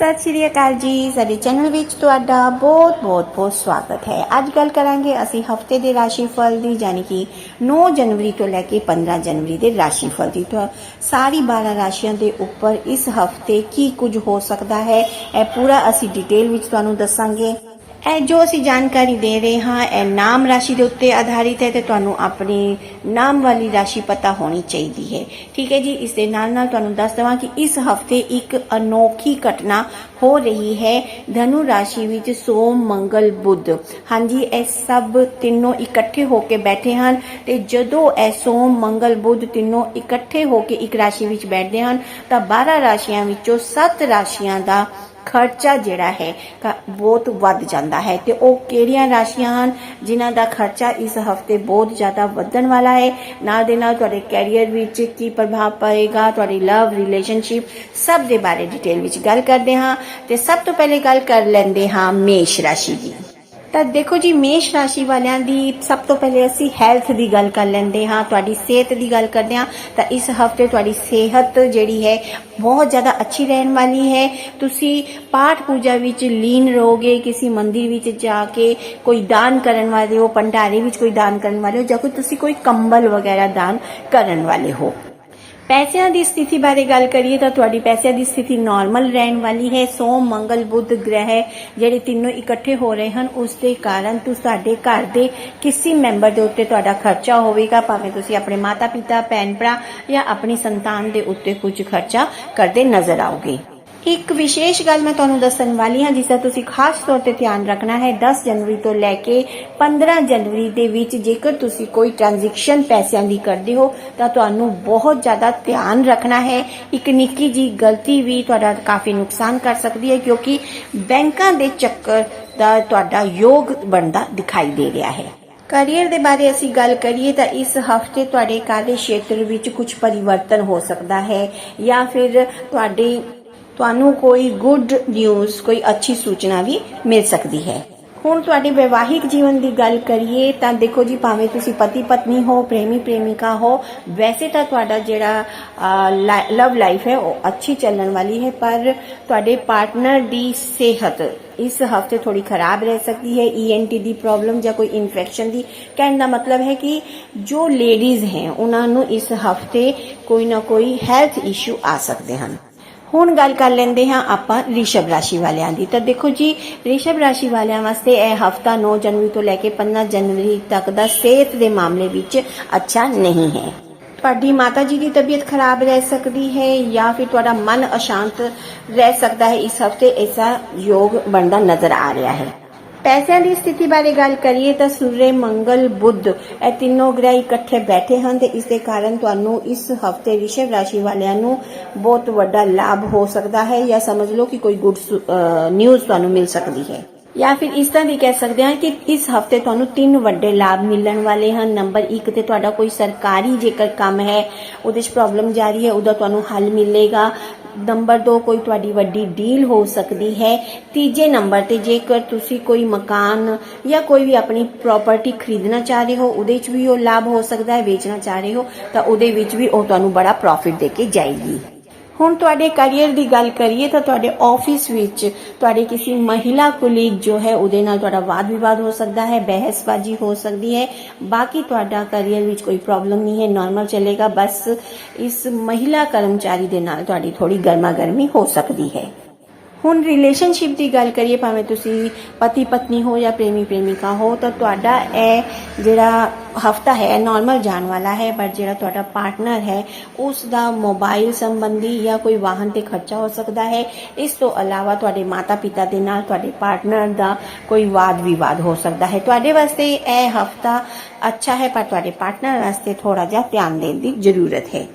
ਸਤਿ ਸ਼੍ਰੀ ਅਕਾਲ ਜੀ। ਸਾਡੇ ਚੈਨਲ ਵਿੱਚ ਤੁਹਾਡਾ ਬਹੁਤ ਬਹੁਤ ਬਹੁਤ ਸਵਾਗਤ ਹੈ। ਅੱਜ ਗੱਲ ਕਰਾਂਗੇ ਅਸੀਂ ਹਫ਼ਤੇ ਦੇ ਰਾਸ਼ੀਫਲ ਦੀ, ਯਾਨੀ ਕਿ 9 ਜਨਵਰੀ ਤੋਂ ਲੈ ਕੇ 15 ਜਨਵਰੀ ਦੇ ਰਾਸ਼ੀਫਲ ਦੀ। ਤਾਂ ਸਾਰੀ 12 ਰਾਸ਼ੀਆਂ ਦੇ ਉੱਪਰ ਇਸ ਹਫ਼ਤੇ ਕੀ ਕੁਝ ਹੋ ਸਕਦਾ ਹੈ, ਇਹ ਪੂਰਾ ਅਸੀਂ ਡਿਟੇਲ ਵਿੱਚ ਤੁਹਾਨੂੰ ਦੱਸਾਂਗੇ। ਇਹ ਜੋ ਅਸੀਂ ਜਾਣਕਾਰੀ ਦੇ ਰਹੇ ਹਾਂ, ਇਹ ਨਾਮ ਰਾਸ਼ੀ ਦੇ ਉੱਤੇ ਆਧਾਰਿਤ ਹੈ ਤੇ ਤੁਹਾਨੂੰ ਆਪਣੀ ਨਾਮ ਵਾਲੀ ਰਾਸ਼ੀ ਪਤਾ ਹੋਣੀ ਚਾਹੀਦੀ ਹੈ। ਠੀਕ ਹੈ ਜੀ, ਇਸ ਦੇ ਨਾਲ ਨਾਲ ਤੁਹਾਨੂੰ ਦੱਸ ਦਵਾਂ ਕਿ ਇਸ ਹਫ਼ਤੇ ਇੱਕ ਅਨੋਖੀ ਘਟਨਾ ਹੋ ਰਹੀ ਹੈ। ਧਨੂ ਰਾਸ਼ੀ ਵਿੱਚ ਸੋਮ, ਮੰਗਲ, ਬੁੱਧ। ਹਾਂਜੀ, ਇਹ ਸਭ ਤਿੰਨੋਂ ਇਕੱਠੇ ਹੋ ਕੇ ਬੈਠੇ ਹਨ ਤੇ ਜਦੋਂ ਇਹ ਸੋਮ, ਮੰਗਲ, ਬੁੱਧ ਤਿੰਨੋਂ ਇਕੱਠੇ ਹੋ ਕੇ ਇੱਕ ਰਾਸ਼ੀ ਵਿੱਚ ਬੈਠਦੇ ਹਨ, ਤਾਂ 12 ਰਾਸ਼ੀਆਂ ਵਿੱਚੋਂ 7 ਰਾਸ਼ੀਆਂ ਦਾ ਖਰਚਾ ਜਿਹੜਾ ਹੈ ਬਹੁਤ ਵੱਧ ਜਾਂਦਾ ਹੈ ਤੇ ਉਹ ਕਿਹੜੀਆਂ ਰਾਸ਼ੀਆਂ ਹਨ? ਜਿਨ੍ਹਾਂ ਦਾ ਖਰਚਾ ਇਸ ਹਫ਼ਤੇ ਬਹੁਤ ਜ਼ਿਆਦਾ ਵਧਣ ਵਾਲਾ ਹੈ। ਨਾਲ ਦੇ ਨਾਲ ਤੁਹਾਡੇ ਕੈਰੀਅਰ ਵਿੱਚ ਕੀ ਪ੍ਰਭਾਵ ਪਏਗਾ? ਤੁਹਾਡੀ ਲਵ ਰਿਲੇਸ਼ਨਸ਼ਿਪ ਸਭ ਦੇ ਬਾਰੇ ਡਿਟੇਲ ਵਿੱਚ ਗੱਲ ਕਰਦੇ ਹਾਂ। ਤੇ ਸਭ ਤੋਂ ਪਹਿਲੇ ਗੱਲ ਕਰ ਲੈਂਦੇ ਹਾਂ ਮੇਸ਼ ਰਾਸ਼ੀ ਦੀ। ਤਾਂ ਦੇਖੋ ਜੀ, ਮੇਸ਼ ਰਾਸ਼ੀ ਵਾਲਿਆਂ ਦੀ ਸਭ ਤੋਂ ਪਹਿਲੇ ਅਸੀਂ ਹੈਲਥ ਦੀ ਗੱਲ ਕਰ ਲੈਂਦੇ ਹਾਂ, ਤੁਹਾਡੀ ਸਿਹਤ ਦੀ ਗੱਲ ਕਰਦੇ ਹਾਂ। ਤਾਂ ਇਸ ਹਫ਼ਤੇ ਤੁਹਾਡੀ ਸਿਹਤ ਜਿਹੜੀ ਹੈ, ਬਹੁਤ ਜ਼ਿਆਦਾ ਅੱਛੀ ਰਹਿਣ ਵਾਲੀ ਹੈ। ਤੁਸੀਂ ਪਾਠ ਪੂਜਾ ਵਿੱਚ ਲੀਨ ਰਹੋਗੇ, ਕਿਸੇ ਮੰਦਿਰ ਵਿੱਚ ਜਾ ਕੇ ਕੋਈ ਦਾਨ ਕਰਨ ਵਾਲੇ ਹੋ, ਭੰਡਾਰੇ ਵਿੱਚ ਕੋਈ ਦਾਨ ਕਰਨ ਵਾਲੇ ਹੋ, ਜਾਂ ਕੋਈ ਤੁਸੀਂ ਕੋਈ ਕੰਬਲ ਵਗੈਰਾ ਦਾਨ ਕਰਨ ਵਾਲੇ ਹੋ। ਪੈਸਿਆਂ ਦੀ ਸਥਿਤੀ ਬਾਰੇ ਗੱਲ ਕਰੀਏ ਤਾਂ ਤੁਹਾਡੀ ਪੈਸਿਆਂ ਦੀ ਸਥਿਤੀ ਨਾਰਮਲ ਰਹਿਣ ਵਾਲੀ ਹੈ, ਸੋਮ, ਮੰਗਲ, ਬੁੱਧ, ਗ੍ਰਹਿ ਜਿਹੜੇ ਤਿੰਨੋਂ ਇਕੱਠੇ ਹੋ ਰਹੇ ਹਨ, ਉਸ ਦੇ ਕਾਰਨ ਤੁਸੀਂ ਤੁਹਾਡੇ ਘਰ ਦੇ ਕਿਸੇ ਮੈਂਬਰ ਦੇ ਉੱਤੇ ਤੁਹਾਡਾ ਖਰਚਾ ਹੋਵੇਗਾ, ਭਾਵੇਂ ਤੁਸੀਂ ਆਪਣੇ ਮਾਤਾ ਪਿਤਾ ਭੈਣ ਭਰਾ ਜਾਂ ਆਪਣੀ ਸੰਤਾਨ ਦੇ ਉੱਤੇ ਕੁਝ ਖਰਚਾ ਕਰਦੇ ਨਜ਼ਰ ਆਓਗੇ। ਇੱਕ ਵਿਸ਼ੇਸ਼ ਗੱਲ ਮੈਂ ਤੁਹਾਨੂੰ ਦੱਸਣ ਵਾਲੀ ਹਾਂ ਜਿਸ ਦਾ ਤੁਸੀਂ ਖਾਸ ਤੌਰ ਤੇ ਧਿਆਨ ਰੱਖਣਾ ਹੈ 10 ਜਨਵਰੀ ਤੋਂ ਲੈ ਕੇ 15 ਜਨਵਰੀ ਦੇ ਵਿੱਚ ਜੇਕਰ ਤੁਸੀਂ ਕੋਈ ਟ੍ਰਾਂਜੈਕਸ਼ਨ ਪੈਸਿਆਂ ਦੀ ਕਰਦੇ ਹੋ, ਤਾਂ ਤੁਹਾਨੂੰ ਬਹੁਤ ਜ਼ਿਆਦਾ ਧਿਆਨ ਰੱਖਣਾ ਹੈ। ਇੱਕ ਨਿੱਕੀ ਜੀ ਗਲਤੀ ਵੀ ਤੁਹਾਡਾ ਕਾਫੀ ਨੁਕਸਾਨ ਕਰ ਸਕਦੀ ਹੈ, ਕਿਉਂਕਿ ਬੈਂਕਾਂ ਦੇ ਚੱਕਰ ਦਾ ਤੁਹਾਡਾ ਯੋਗ ਬਣਦਾ ਦਿਖਾਈ ਦੇ ਰਿਹਾ ਹੈ। ਕੈਰੀਅਰ ਦੇ ਬਾਰੇ ਅਸੀਂ ਗੱਲ ਕਰੀਏ ਤਾਂ ਇਸ ਹਫ਼ਤੇ ਤੁਹਾਡੇ ਕਾਰਜ ਖੇਤਰ ਵਿੱਚ ਕੁਝ ਪਰਿਵਰਤਨ ਹੋ ਸਕਦਾ ਹੈ ਜਾਂ ਫਿਰ ਤੁਹਾਡੇ ਤੁਹਾਨੂੰ ਕੋਈ ਗੁੱਡ ਨਿਊਜ਼ ਕੋਈ ਅੱਛੀ ਸੂਚਨਾ ਵੀ ਮਿਲ ਸਕਦੀ ਹੈ। ਹੁਣ ਤੁਹਾਡੇ ਵਿਵਾਹਿਕ ਜੀਵਨ ਦੀ ਗੱਲ ਕਰੀਏ ਤਾਂ ਦੇਖੋ ਜੀ, ਭਾਵੇਂ ਤੁਸੀਂ ਪਤੀ ਪਤਨੀ ਹੋ ਪ੍ਰੇਮੀ ਪ੍ਰੇਮਿਕਾ ਹੋ, ਵੈਸੇ ਤਾਂ ਤੁਹਾਡਾ ਜਿਹੜਾ ਲਵ ਲਾਈਫ ਹੈ, ਉਹ ਅੱਛੀ ਚੱਲਣ ਵਾਲੀ ਹੈ, ਪਰ ਤੁਹਾਡੇ ਪਾਰਟਨਰ ਦੀ ਸਿਹਤ ਇਸ ਹਫ਼ਤੇ ਥੋੜੀ ਖਰਾਬ ਰਹਿ ਸਕਦੀ ਹੈ ਈਐਨਟੀ ਦੀ ਪ੍ਰੋਬਲਮ ਜਾਂ ਕੋਈ ਇਨਫੈਕਸ਼ਨ ਦੀ। ਕਹਿਣ ਦਾ ਮਤਲਬ ਹੈ ਕਿ ਜੋ ਲੇਡੀਜ਼ ਹੈ, ਉਹਨਾਂ ਨੂੰ ਇਸ ਹਫ਼ਤੇ ਕੋਈ ਨਾ ਕੋਈ ਹੈਲਥ ਇਸ਼ੂ ਆ ਸਕਦੇ ਹਨ। ਹੁਣ ਗੱਲ ਕਰ ਲੈਂਦੇ ਹਾਂ ਆਪਾਂ ਰਿਸ਼ਭ ਰਾਸ਼ੀ ਵਾਲਿਆਂ ਦੀ। ਤਾਂ ਦੇਖੋ ਜੀ, ਰਿਸ਼ਭ ਰਾਸ਼ੀ ਵਾਲਿਆਂ ਵਾਸਤੇ ਇਹ ਹਫਤਾ 9 ਜਨਵਰੀ ਤੋਂ ਲੈ ਕੇ 15 ਜਨਵਰੀ ਤੱਕ ਦਾ ਸਿਹਤ ਦੇ ਮਾਮਲੇ ਵਿੱਚ ਅੱਛਾ ਨਹੀਂ ਹੈ। ਤੁਹਾਡੀ ਮਾਤਾ ਜੀ ਦੀ ਤਬੀਅਤ ਖਰਾਬ ਰਹਿ ਸਕਦੀ ਹੈ ਜਾਂ ਫਿਰ ਤੁਹਾਡਾ ਮਨ ਅਸ਼ਾਂਤ ਰਹਿ ਸਕਦਾ ਹੈ। ਇਸ ਹਫ਼ਤੇ ਐਸਾ ਯੋਗ ਬਣਦਾ ਨਜ਼ਰ ਆ ਰਿਹਾ ਹੈ। ਪੈਸਿਆਂ ਦੀ ਸਥਿਤੀ ਬਾਰੇ ਗੱਲ ਕਰੀਏ ਤਾਂ ਸੂਰਜ ਮੰਗਲ, ਬੁੱਧ ਇਹ ਤਿੰਨੋਂ ਗ੍ਰਹਿ ਇਕੱਠੇ ਬੈਠੇ ਹਨ ਤੇ ਇਸ ਦੇ ਕਾਰਨ ਤੁਹਾਨੂੰ ਇਸ ਹਫ਼ਤੇ ਰਿਸ਼ਭ ਰਾਸ਼ੀ ਵਾਲਿਆਂ ਨੂੰ ਬਹੁਤ ਵੱਡਾ ਲਾਭ ਹੋ ਸਕਦਾ ਹੈ ਜਾਂ ਸਮਝ ਲਓ ਕਿ ਕੋਈ ਗੁੱਡ ਨਿਊਜ਼ ਤੁਹਾਨੂੰ ਮਿਲ ਸਕਦੀ ਹੈ। ਜਾਂ ਫਿਰ ਇਸ ਤਰ੍ਹਾਂ ਵੀ ਕਹਿ ਸਕਦੇ ਹਾਂ ਕਿ ਇਸ ਹਫ਼ਤੇ ਤੁਹਾਨੂੰ ਤਿੰਨ ਵੱਡੇ ਲਾਭ ਮਿਲਣ ਵਾਲੇ ਹਨ। ਨੰਬਰ 1 ਤੇ ਤੁਹਾਡਾ ਕੋਈ ਸਰਕਾਰੀ ਜੇਕਰ ਕੰਮ ਹੈ, ਉਹਦੇ 'ਚ ਪ੍ਰੋਬਲਮ ਜਾਰੀ ਹੈ, ਉਹਦਾ ਤੁਹਾਨੂੰ ਹੱਲ ਮਿਲੇਗਾ। ਨੰਬਰ 2 ਕੋਈ ਤੁਹਾਡੀ ਵੱਡੀ ਡੀਲ ਹੋ ਸਕਦੀ ਹੈ। ਤੀਜੇ ਨੰਬਰ ਤੇ ਜੇਕਰ ਤੁਸੀਂ ਕੋਈ ਮਕਾਨ ਜਾਂ ਕੋਈ ਵੀ ਆਪਣੀ ਪ੍ਰਾਪਰਟੀ ਖਰੀਦਣਾ ਚਾਹ ਰਹੇ ਹੋ, ਉਹਦੇ 'ਚ ਵੀ ਉਹ ਲਾਭ ਹੋ ਸਕਦਾ ਹੈ, ਵੇਚਣਾ ਚਾਹ ਰਹੇ ਹੋ, ਤਾਂ ਉਹਦੇ ਵਿੱਚ ਵੀ ਉਹ ਤੁਹਾਨੂੰ ਬੜਾ ਪ੍ਰੋਫਿਟ ਦੇ ਕੇ ਜਾਏਗੀ। ਹੁਣ ਤੁਹਾਡੇ ਕੈਰੀਅਰ ਦੀ ਗੱਲ ਕਰੀਏ ਤਾਂ ਤੁਹਾਡੇ ਆਫਿਸ ਵਿੱਚ ਤੁਹਾਡੇ ਕਿਸੇ ਮਹਿਲਾ ਕੁਲੀਗ ਜੋ ਹੈ ਉਹਦੇ ਨਾਲ ਤੁਹਾਡਾ ਵਾਦ ਵਿਵਾਦ ਹੋ ਸਕਦਾ ਹੈ, ਬਹਿਸਬਾਜ਼ੀ ਹੋ ਸਕਦੀ ਹੈ। ਬਾਕੀ ਤੁਹਾਡਾ ਕੈਰੀਅਰ ਵਿੱਚ ਕੋਈ ਪ੍ਰੋਬਲਮ ਨਹੀਂ ਹੈ ਨਾਰਮਲ ਚੱਲੇਗਾ। ਬਸ ਇਸ ਮਹਿਲਾ ਕਰਮਚਾਰੀ ਦੇ ਨਾਲ ਤੁਹਾਡੀ ਥੋੜੀ ਗਰਮਾ ਗਰਮੀ ਹੋ ਸਕਦੀ ਹੈ। ਹੁਣ ਰਿਲੇਸ਼ਨਸ਼ਿਪ ਦੀ ਗੱਲ ਕਰੀਏ, ਭਾਵੇਂ ਤੁਸੀਂ ਪਤੀ ਪਤਨੀ ਹੋ ਜਾਂ ਪ੍ਰੇਮੀ ਪ੍ਰੇਮਿਕਾ ਹੋ, ਤਾਂ ਤੁਹਾਡਾ ਇਹ ਜਿਹੜਾ ਹਫਤਾ ਹੈ ਨਾਰਮਲ ਜਾਣ ਵਾਲਾ ਹੈ, ਪਰ ਜਿਹੜਾ ਤੁਹਾਡਾ ਪਾਰਟਨਰ ਹੈ ਉਸ ਦਾ ਮੋਬਾਈਲ ਸੰਬੰਧੀ ਜਾਂ ਕੋਈ ਵਾਹਨ ਤੇ ਖਰਚਾ ਹੋ ਸਕਦਾ ਹੈ। ਇਸ ਤੋਂ ਇਲਾਵਾ ਤੁਹਾਡੇ ਮਾਤਾ ਪਿਤਾ ਦੇ ਨਾਲ ਤੁਹਾਡੇ ਪਾਰਟਨਰ ਦਾ ਕੋਈ ਵਾਦ ਵਿਵਾਦ ਹੋ ਸਕਦਾ ਹੈ। ਤੁਹਾਡੇ ਵਾਸਤੇ ਇਹ ਹਫਤਾ ਅੱਛਾ ਹੈ, ਪਰ ਤੁਹਾਡੇ ਪਾਰਟਨਰ ਵਾਸਤੇ ਥੋੜਾ ਜਿਹਾ ਧਿਆਨ ਦੇਣ ਦੀ ਜ਼ਰੂਰਤ ਹੈ।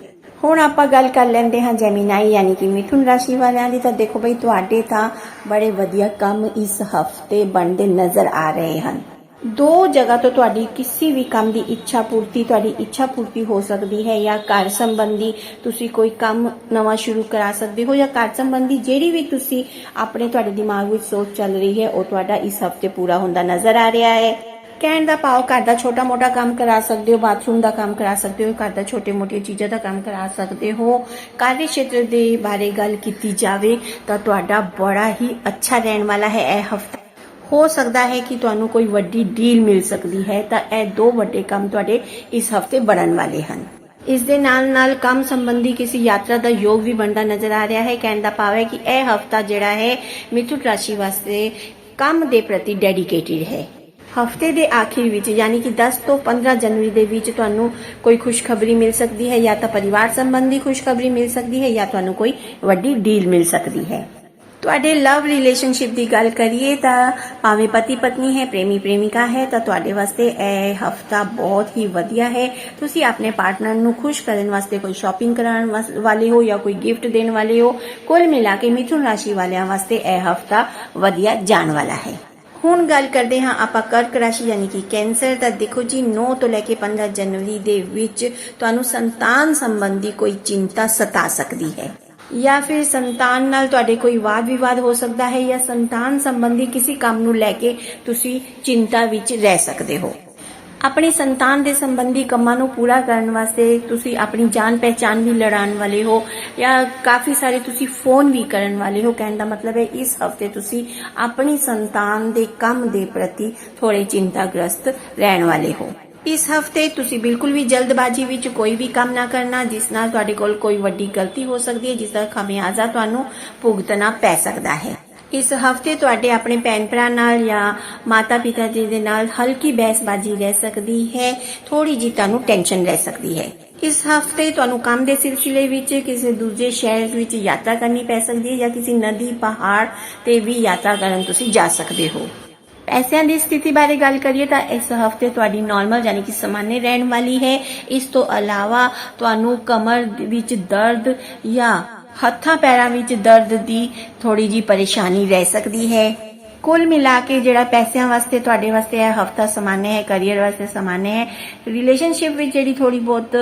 ਹੁਣ ਆਪਾਂ ਗੱਲ ਕਰ ਲੈਂਦੇ ਹਾਂ ਜੈਮੀਨਾਈ ਯਾਨੀ ਕਿ ਮਿਥੁਨ ਰਾਸ਼ੀ ਵਾਲਿਆਂ ਦੀ। ਤਾਂ ਦੇਖੋ ਬਈ, ਤੁਹਾਡੇ ਤਾਂ ਬੜੇ ਵਧੀਆ ਕੰਮ ਇਸ ਹਫ਼ਤੇ ਬਣਦੇ ਨਜ਼ਰ ਆ ਰਹੇ ਹਨ। ਦੋ ਜਗ੍ਹਾ ਤੋਂ ਤੁਹਾਡੀ ਕਿਸੇ ਵੀ ਕੰਮ ਦੀ ਇੱਛਾ ਪੂਰਤੀ, ਤੁਹਾਡੀ ਇੱਛਾ ਪੂਰਤੀ ਹੋ ਸਕਦੀ ਹੈ ਜਾਂ ਘਰ ਸੰਬੰਧੀ ਤੁਸੀਂ ਕੋਈ ਕੰਮ ਨਵਾਂ ਸ਼ੁਰੂ ਕਰਾ ਸਕਦੇ ਹੋ ਜਾਂ ਘਰ ਸੰਬੰਧੀ ਜਿਹੜੀ ਵੀ ਤੁਸੀਂ ਆਪਣੇ ਤੁਹਾਡੇ ਦਿਮਾਗ ਵਿੱਚ ਸੋਚ ਚੱਲ ਰਹੀ ਹੈ, ਉਹ ਤੁਹਾਡਾ ਇਸ ਹਫ਼ਤੇ ਪੂਰਾ ਹੁੰਦਾ ਨਜ਼ਰ ਆ ਰਿਹਾ ਹੈ। ਕਹਿਣ ਦਾ ਭਾਵ ਘਰ ਦਾ ਛੋਟਾ ਮੋਟਾ ਕੰਮ ਕਰਾ ਸਕਦੇ ਹੋ ਬਾਥਰੂਮ ਦਾ ਕੰਮ ਕਰਾ ਸਕਦੇ ਹੋ, ਘਰ ਦਾ ਛੋਟੇ ਮੋਟੇ ਚੀਜ਼ਾਂ ਦਾ ਕੰਮ ਕਰਾ ਸਕਦੇ ਹੋ। ਕਾਰਜ ਖੇਤਰ ਦੇ ਬਾਰੇ ਗੱਲ ਕੀਤੀ ਜਾਵੇ ਤਾਂ ਤੁਹਾਡਾ ਬੜਾ ਹੀ ਅੱਛਾ ਰਹਿਣ ਵਾਲਾ ਹੈ ਇਹ ਹਫਤਾ। ਹੋ ਸਕਦਾ ਹੈ ਕਿ ਤੁਹਾਨੂੰ ਕੋਈ ਵੱਡੀ ਡੀਲ ਮਿਲ ਸਕਦੀ ਹੈ ਤਾਂ ਇਹ ਦੋ ਵੱਡੇ ਕੰਮ ਤੁਹਾਡੇ ਇਸ ਹਫ਼ਤੇ ਬਣਨ ਵਾਲੇ ਹਨ। ਇਸ ਦੇ ਨਾਲ ਨਾਲ ਕੰਮ ਸੰਬੰਧੀ ਕਿਸੇ ਯਾਤਰਾ ਦਾ ਯੋਗ ਵੀ ਬਣਦਾ ਨਜ਼ਰ ਆ ਰਿਹਾ ਹੈ। ਕਹਿਣ ਦਾ ਭਾਵ ਹੈ ਕਿ ਇਹ ਹਫਤਾ ਜਿਹੜਾ ਹੈ ਮਿਥੁਨ ਰਾਸ਼ੀ ਵਾਸਤੇ ਕੰਮ ਦੇ ਪ੍ਰਤੀ ਡੈਡੀਕੇਟਿਡ ਹੈ। ਹਫ਼ਤੇ ਦੇ ਆਖਿਰ ਵਿੱਚ, ਯਾਨੀ ਕਿ 10 ਤੋਂ 15 ਜਨਵਰੀ ਦੇ ਵਿੱਚ ਤੁਹਾਨੂੰ ਕੋਈ ਖੁਸ਼ਖਬਰੀ ਮਿਲ ਸਕਦੀ ਹੈ, ਜਾਂ ਤਾਂ ਪਰਿਵਾਰ ਸੰਬੰਧੀ ਖੁਸ਼ਖਬਰੀ ਮਿਲ ਸਕਦੀ ਹੈ, ਜਾਂ ਤੁਹਾਨੂੰ ਕੋਈ ਵੱਡੀ ਡੀਲ ਮਿਲ ਸਕਦੀ ਹੈ। ਤੁਹਾਡੇ ਲਵ ਰਿਲੇਸ਼ਨਸ਼ਿਪ ਦੀ ਗੱਲ ਕਰੀਏ ਤਾਂ ਭਾਵੇਂ ਪਤੀ ਪਤਨੀ ਹੈ ਪ੍ਰੇਮੀ ਪ੍ਰੇਮਿਕਾ ਹੈ, ਤਾਂ ਤੁਹਾਡੇ ਵਾਸਤੇ ਇਹ ਹਫਤਾ ਬਹੁਤ ਹੀ ਵਧੀਆ ਹੈ। ਤੁਸੀਂ ਆਪਣੇ ਪਾਰਟਨਰ ਨੂੰ ਖੁਸ਼ ਕਰਨ ਵਾਸਤੇ ਕੋਈ ਸ਼ਾਪਿੰਗ ਕਰਾਉਣ ਵਾਲੇ ਹੋ ਜਾਂ ਕੋਈ ਗਿਫਟ ਦੇਣ ਵਾਲੇ ਹੋ, ਕੁੱਲ ਮਿਲਾ ਕੇ ਮਿਥੁਨ ਰਾਸ਼ੀ ਵਾਲਿਆਂ ਵਾਸਤੇ ਇਹ ਹਫਤਾ ਵਧੀਆ ਜਾਣ ਵਾਲਾ ਹੈ। ਹੁਣ ਗੱਲ ਕਰਦੇ ਹਾਂ ਆਪਾਂ ਕਰਕ ਰਾਸ਼ੀ ਯਾਨੀ ਕਿ ਕੈਂਸਰ ਤਾਂ ਦੇਖੋ ਜੀ 9 ਤੋਂ ਲੈ ਕੇ 15 ਜਨਵਰੀ ਦੇ ਵਿੱਚ ਤੁਹਾਨੂੰ ਸੰਤਾਨ ਸੰਬੰਧੀ ਕੋਈ ਚਿੰਤਾ ਸਤਾ ਸਕਦੀ ਹੈ। ਜਾਂ ਫਿਰ ਸੰਤਾਨ ਨਾਲ ਤੁਹਾਡੇ ਕੋਈ ਵਾਦ ਵਿਵਾਦ ਹੋ ਸਕਦਾ ਹੈ ਜਾਂ ਸੰਤਾਨ ਸੰਬੰਧੀ ਕਿਸੇ ਕੰਮ ਨੂੰ ਲੈ ਕੇ ਤੁਸੀਂ ਚਿੰਤਾ ਵਿੱਚ ਰਹਿ ਸਕਦੇ ਹੋ। ਆਪਣੀ ਸੰਤਾਨ ਦੇ ਸੰਬੰਧੀ ਕੰਮਾਂ ਨੂੰ ਪੂਰਾ ਕਰਨ ਵਾਸਤੇ ਤੁਸੀਂ ਆਪਣੀ ਜਾਣ ਪਹਿਚਾਨ ਵੀ ਲੜਾਉਣ ਵਾਲੇ ਹੋ ਜਾਂ ਕਾਫੀ ਸਾਰੇ ਤੁਸੀਂ ਫੋਨ ਵੀ ਕਰਨ ਵਾਲੇ ਹੋ, ਕਹਿਣ ਦਾ ਮਤਲਬ ਹੈ ਇਸ ਹਫ਼ਤੇ ਤੁਸੀਂ ਆਪਣੀ ਸੰਤਾਨ ਦੇ ਕੰਮ ਦੇ ਪ੍ਰਤੀ ਥੋੜੇ ਚਿੰਤਾਗ੍ਰਸਤ ਰਹਿਣ ਵਾਲੇ ਹੋ। ਇਸ ਹਫ਼ਤੇ ਤੁਸੀਂ ਬਿਲਕੁਲ ਵੀ ਜਲਦਬਾਜ਼ੀ ਵਿੱਚ ਕੋਈ ਵੀ ਕੰਮ ਨਾ ਕਰਨਾ, ਜਿਸ ਨਾਲ ਤੁਹਾਡੇ ਕੋਲ ਕੋਈ ਵੱਡੀ ਗਲਤੀ ਹੋ ਸਕਦੀ ਹੈ, ਜਿਸ ਦਾ ਖਮਿਆਜ਼ਾ ਤੁਹਾਨੂੰ ਭੁਗਤਣਾ ਪੈ ਸਕਦਾ ਹੈ। ਇਸ ਹਫ਼ਤੇ ਤੁਹਾਡੇ ਆਪਣੇ ਭੈਣ ਭਰਾ ਨਾਲ ਜਾਂ ਮਾਤਾ ਪਿਤਾ ਜੀ ਦੇ ਨਾਲ ਹਲਕੀ ਬਹਿਸਬਾਜ਼ੀ ਰਹਿ ਸਕਦੀ ਹੈ ਥੋੜੀ ਜੀ ਤੁਹਾਨੂੰ ਟੈਨਸ਼ਨ ਰਹਿ ਸਕਦੀ ਹੈ। ਇਸ ਹਫ਼ਤੇ ਤੁਹਾਨੂੰ ਕੰਮ ਦੇ ਸਿਲਸਿਲੇ ਵਿੱਚ ਕਿਸੇ ਦੂਜੇ ਸ਼ਹਿਰ ਵਿੱਚ ਯਾਤਰਾ ਕਰਨੀ ਪੈ ਸਕਦੀ ਹੈ ਜਾਂ ਕਿਸੇ ਨਦੀ, ਪਹਾੜ ਤੇ ਵੀ ਯਾਤਰਾ ਕਰਨ ਤੁਸੀਂ ਜਾ ਸਕਦੇ ਹੋ। ਪੈਸਿਆਂ ਦੀ ਸਥਿਤੀ ਬਾਰੇ ਗੱਲ ਕਰੀਏ ਤਾਂ ਇਸ ਹਫ਼ਤੇ ਤੁਹਾਡੀ ਨਾਰਮਲ ਯਾਨੀ ਕਿ ਸਮਾਨੇ ਰਹਿਣ ਵਾਲੀ ਹੈ। ਇਸ ਤੋਂ ਇਲਾਵਾ ਤੁਹਾਨੂੰ ਕਮਰ ਵਿੱਚ ਦਰਦ ਜਾਂ ਹੱਥਾਂ ਪੈਰਾਂ ਵਿੱਚ ਦਰਦ ਦੀ ਥੋੜੀ ਜੀ ਪਰੇਸ਼ਾਨੀ ਰਹਿ ਸਕਦੀ ਹੈ। ਕੁੱਲ ਮਿਲਾ ਕੇ ਜਿਹੜਾ ਪੈਸਿਆਂ ਵਾਸਤੇ, ਤੁਹਾਡੇ ਵਾਸਤੇ ਇਹ ਹਫਤਾ ਸਮਾਨੇ ਹੈ ਕੈਰੀਅਰ ਵਾਸਤੇ ਸਮਾਨੇ ਹੈ ਰਿਲੇਸ਼ਨਸ਼ਿਪ ਵਿੱਚ ਜਿਹੜੀ ਥੋੜੀ ਬਹੁਤ